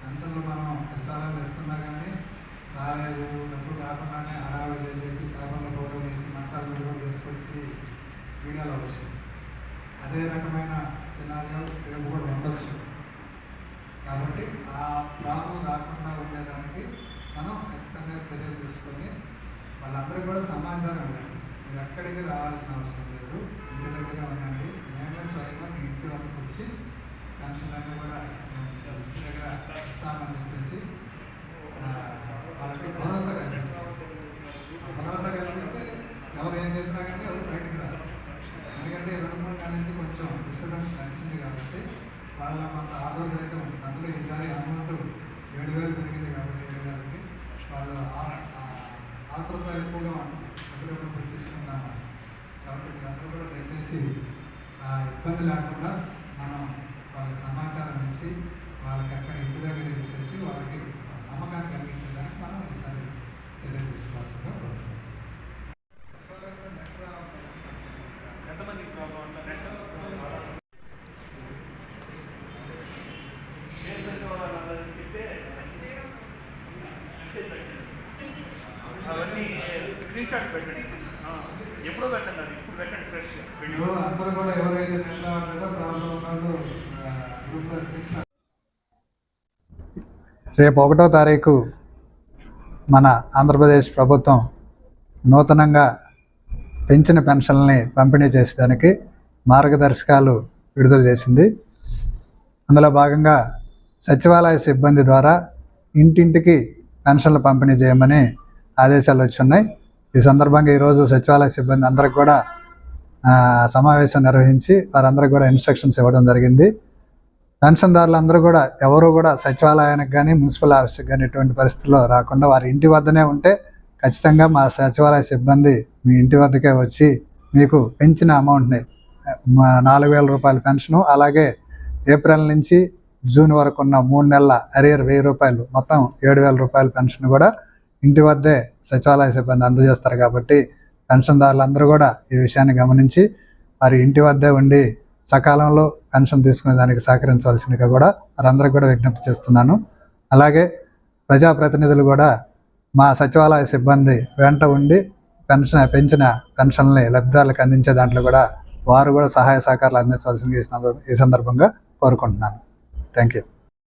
పెన్షన్లు మనం సచివాలయం ఇస్తున్నా కానీ రాలేదు డబ్బులు రాకుండానే హడావిడి చేసేసి పేపర్లు ఫోటోలు వేసి మంచాల మీద కూడా తీసుకొచ్చి వీడియోలో వచ్చింది అదే రకమైన సినారియో రేపు కూడా ఉండొచ్చు. కాబట్టి ఆ ప్రాబ్లం రాకుండా ఉండేదానికి మనం ఖచ్చితంగా చర్యలు తీసుకొని వాళ్ళందరికీ కూడా సమాచారం ఇవ్వండి. మీరు ఎక్కడికి రావాల్సిన అవసరం లేదు ఇంటి దగ్గరే ఉండండి మేమే స్వయంగా మీ ఇంటి వద్దకు వచ్చి పెన్షన్లన్నీ కూడా మేము ఇంటి దగ్గర ఇస్తామని చెప్పేసి వాళ్ళకి భరోసా కల్పిస్తాం. ఆ భరోసా కల్పిస్తే ఎవరు ఏం చెప్పినా కానీ ఎవరు బయటకు రాదు ఎందుకంటే రెండు మూడు నెలల నుంచి కొంచెం డిస్టర్బెన్స్ నడిచింది కాబట్టి వాళ్ళ కొంత ఆదరణ అయితే ఉంటుంది. అందులో ఈసారి అమౌంట్ ఏడు వేలు పెరిగింది కాబట్టి ఏడు వేలకి వాళ్ళు ఆ- ఆతృత ఎక్కువగా ఉంటుంది. ఎప్పుడెప్పుడు పోయి తీసుకుందామా కాబట్టి మీరందరూ కూడా దయచేసి ఆ ఇబ్బంది లేకుండా మనం వాళ్ళకి సమాచారం ఇచ్చి వాళ్ళకి అక్కడ ఇంటి దగ్గర ఇచ్చేసి వాళ్ళకి నమ్మకాన్ని కలిగించడానికి మనం ఈసారి చర్యలు తీసుకోవాల్సిందిగా కోరుతున్నాం ఎంతమందికి ప్రాబ్లం అంటే నెట్ ఏం పెట్టుకోవాలని చెప్తే మెసేజ్ పెట్టండి అవన్నీ స్క్రీన్ షాట్ పెట్టండి. ఆ, ఎప్పుడో పెట్టండి అది. ఇప్పుడు పెట్టండి ఫ్రెష్గా ఇప్పుడు అందరూ కూడా ఎవరైతే నెట్ రావట్లేదో ప్రాబ్లం ఉన్నాడు గ్రూప్లో శిక్ష రేపు ఒకటో తారీఖు మన ఆంధ్రప్రదేశ్ ప్రభుత్వం నూతనంగా పెంచిన పెన్షన్ని పంపిణీ చేసేదానికి మార్గదర్శకాలు విడుదల చేసింది. అందులో భాగంగా సచివాలయ సిబ్బంది ద్వారా ఇంటింటికి పెన్షన్లు పంపిణీ చేయమని ఆదేశాలు వచ్చున్నాయి ఈ సందర్భంగా ఈరోజు సచివాలయ సిబ్బంది అందరికి కూడా సమావేశం నిర్వహించి వారందరికీ కూడా ఇన్స్ట్రక్షన్స్ ఇవ్వడం జరిగింది. పెన్షన్దారులు అందరూ కూడా ఎవరు కూడా సచివాలయానికి కానీ మున్సిపల్ ఆఫీస్కి కానీ ఎటువంటి పరిస్థితుల్లో రాకుండా వారి ఇంటి వద్దనే ఉంటే ఖచ్చితంగా మా సచివాలయ సిబ్బంది మీ ఇంటి వద్దకే వచ్చి మీకు పెంచిన అమౌంట్ని మా నాలుగు వేల రూపాయల పెన్షను అలాగే ఏప్రిల్ నుంచి జూన్ వరకు ఉన్న మూడు నెలల అరియర్ వెయ్యి రూపాయలు మొత్తం ఏడు వేల రూపాయల పెన్షన్ కూడా ఇంటి వద్దే సచివాలయ సిబ్బంది అందజేస్తారు కాబట్టి పెన్షన్దారులందరూ కూడా ఈ విషయాన్ని గమనించి వారి ఇంటి వద్దే ఉండి సకాలంలో పెన్షన్ తీసుకునే దానికి సహకరించవలసిందిగా కూడా వారందరికి కూడా విజ్ఞప్తి చేస్తున్నాను. అలాగే ప్రజాప్రతినిధులు కూడా మా సచివాలయ సిబ్బంది వెంట ఉండి పెన్షన్ పెంచిన పెన్షన్ని లబ్ధిదారులకు అందించే దాంట్లో కూడా వారు కూడా సహాయ సహకారాలు అందించవలసిందిగా ఈ సందర్భంగా కోరుకుంటున్నాను. Thank you